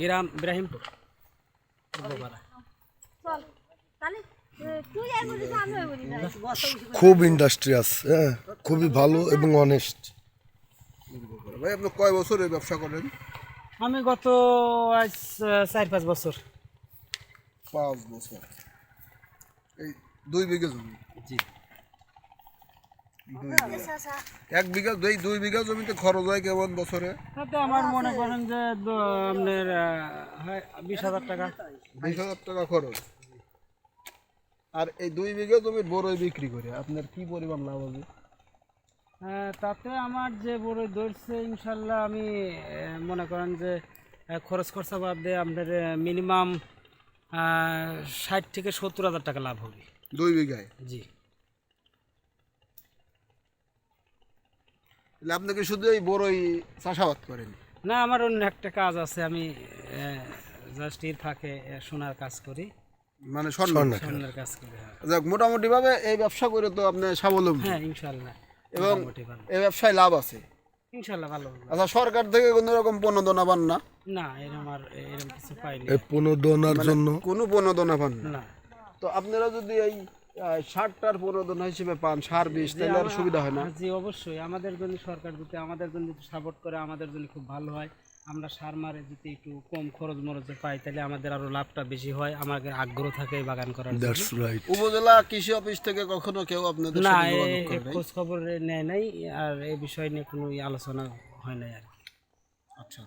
গ্রাম ইব্রাহিমপুর। খুব ইন্ডাস্ট্রিয়াস হ্যাঁ খুবই ভালো এবং অনেস্ট ভাই আপনি কয় বছর এই ব্যবসা করেন? আমি গত আজ চার পাঁচ বছর। পাঁচ বছর। এই দুই বিঘে জমি? জি। এক বিঘা দুই দুই বিঘা জমিতে খরচ হয় কেমন বছরে? তাতে আমার মনে করেন যে আপনার হয় বিশ হাজার টাকা। বিশ হাজার টাকা খরচ। আর এই দুই বিঘা জমির বড়ই বিক্রি করে আপনার কি পরিমাণ লাভ হবে? আহ, তাতে আমার যে বড় ধরছে ইনশাল্লাহ আমি মনে করেন যে খরচ খরচা বাদ দিয়ে আপনার মিনিমাম ষাট থেকে সত্তর হাজার টাকা লাভ হবে। দুই বিঘায়? জি। তাহলে আপনি শুধু এই বড়ই চাষাবাদ করেন? না আমার অন্য একটা কাজ আছে আমি জাস্ট এর ফাঁকে সোনার কাজ করি। মানে স্বর্ণ। সোনার কাজ। করি হ্যাঁ। যাক মোটামুটি ভাবে এই ব্যবসা করে তো আপনি স্বাবলম্বী। হ্যাঁ ইনশাল্লাহ এবং এই ব্যবসায় লাভ আছে? ইনশাল্লাহ ভালো আচ্ছা সরকার থেকে কোনো রকম প্রণোদনা পান না? না এরকম আর এরকম কিছু পাইনি। এই প্রণোদনার জন্য? কোনো প্রণোদনা পান না। তো আপনারা যদি এই সারটার প্রণোদনা হিসেবে পান সার বিষ তাহলে আর সুবিধা হয় না জি অবশ্যই আমাদের জন্য সরকার যদি আমাদের জন্য সাপোর্ট করে আমাদের জন্য খুব ভালো হয় আমরা সার মারে যদি একটু কম খরচ মরচে পাই তাহলে আমাদের আরও লাভটা বেশি হয় আমাদের আগ্রহ থাকে বাগান করার জন্য। দ্যাটস রাইট উপজেলা কৃষি অফিস থেকে কখনো কেউ আপনাদের না? খোঁজ খবর নেয় নাই আর এই বিষয় নিয়ে কোনো আলোচনা হয় নাই আর কি। আচ্ছা